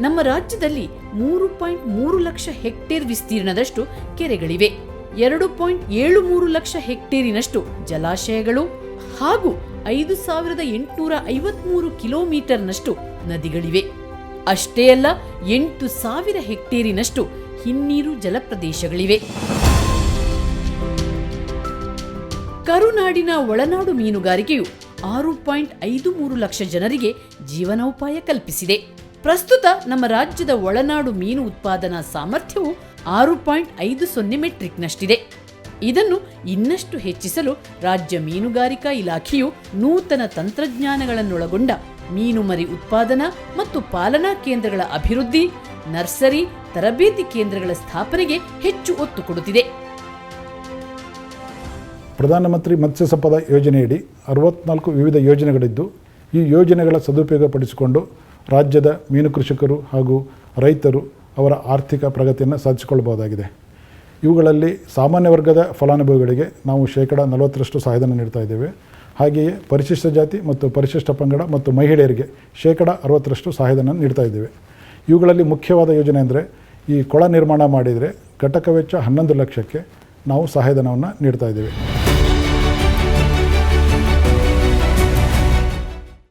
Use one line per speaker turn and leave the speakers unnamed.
ನಮ್ಮ ರಾಜ್ಯದಲ್ಲಿ ಮೂರು ಪಾಯಿಂಟ್ ಮೂರು ಲಕ್ಷ ಹೆಕ್ಟೇರ್ ವಿಸ್ತೀರ್ಣದಷ್ಟು ಕೆರೆಗಳಿವೆ. ಎರಡು ಪಾಯಿಂಟ್ ಏಳು ಮೂರು ಲಕ್ಷ ಹೆಕ್ಟೇರಿನಷ್ಟು ಜಲಾಶಯಗಳು ಹಾಗೂ ಐದು ಸಾವಿರದ ಎಂಟುನೂರ ಐವತ್ಮೂರು ಕಿಲೋಮೀಟರ್ನಷ್ಟು ನದಿಗಳಿವೆ. ಅಷ್ಟೇ ಅಲ್ಲ, ಎಂಟು ಸಾವಿರ ಹೆಕ್ಟೇರಿನಷ್ಟು ಹಿನ್ನೀರು ಜಲಪ್ರದೇಶಗಳಿವೆ. ಕರುನಾಡಿನ ಒಳನಾಡು ಮೀನುಗಾರಿಕೆಯು ಆರು ಪಾಯಿಂಟ್ ಐದು ಮೂರು ಲಕ್ಷ ಜನರಿಗೆ ಜೀವನೋಪಾಯ ಕಲ್ಪಿಸಿದೆ. ಪ್ರಸ್ತುತ ನಮ್ಮ ರಾಜ್ಯದ ಒಳನಾಡು ಮೀನು ಉತ್ಪಾದನಾ ಸಾಮರ್ಥ್ಯವು ಆರು ಪಾಯಿಂಟ್ ಐದು ಸೊನ್ನೆ ಮೆಟ್ರಿಕ್ನಷ್ಟಿದೆ. ಇದನ್ನು ಇನ್ನಷ್ಟು ಹೆಚ್ಚಿಸಲು ರಾಜ್ಯ ಮೀನುಗಾರಿಕಾ ಇಲಾಖೆಯು ನೂತನ ತಂತ್ರಜ್ಞಾನಗಳನ್ನೊಳಗೊಂಡ ಮೀನು ಮರಿ ಉತ್ಪಾದನಾ ಮತ್ತು ಪಾಲನಾ ಕೇಂದ್ರಗಳ ಅಭಿವೃದ್ಧಿ, ನರ್ಸರಿ, ತರಬೇತಿ ಕೇಂದ್ರಗಳ ಸ್ಥಾಪನೆಗೆ ಹೆಚ್ಚು ಒತ್ತು ಕೊಡುತ್ತಿದೆ.
ಪ್ರಧಾನಮಂತ್ರಿ ಮತ್ಸ್ಯ ಸಂಪದ ಯೋಜನೆಯಡಿ ಅರವತ್ನಾಲ್ಕು ವಿವಿಧ ಯೋಜನೆಗಳಿದ್ದು, ಈ ಯೋಜನೆಗಳ ಸದುಪಯೋಗಪಡಿಸಿಕೊಂಡು ರಾಜ್ಯದ ಮೀನು ಕೃಷಿಕರು ಹಾಗೂ ರೈತರು ಅವರ ಆರ್ಥಿಕ ಪ್ರಗತಿಯನ್ನು ಸಾಧಿಸಿಕೊಳ್ಳಬಹುದಾಗಿದೆ ಇವುಗಳಲ್ಲಿ ಸಾಮಾನ್ಯ ವರ್ಗದ ಫಲಾನುಭವಿಗಳಿಗೆ ನಾವು ಶೇಕಡ ನಲವತ್ತರಷ್ಟು ಸಹಾಯಧನ ನೀಡ್ತಾ ಇದ್ದೇವೆ. ಹಾಗೆಯೇ ಪರಿಶಿಷ್ಟ ಜಾತಿ ಮತ್ತು ಪರಿಶಿಷ್ಟ ಪಂಗಡ ಮತ್ತು ಮಹಿಳೆಯರಿಗೆ ಶೇಕಡ ಅರವತ್ತರಷ್ಟು ಸಹಾಯಧನ ನೀಡ್ತಾ ಇದ್ದೇವೆ. ಇವುಗಳಲ್ಲಿ ಮುಖ್ಯವಾದ ಯೋಜನೆ ಅಂದರೆ ಈ ಕೊಳ ನಿರ್ಮಾಣ ಮಾಡಿದರೆ ಘಟಕ ವೆಚ್ಚ ಹನ್ನೊಂದು ಲಕ್ಷಕ್ಕೆ ನಾವು ಸಹಾಯಧನವನ್ನು ನೀಡ್ತಾ ಇದ್ದೇವೆ.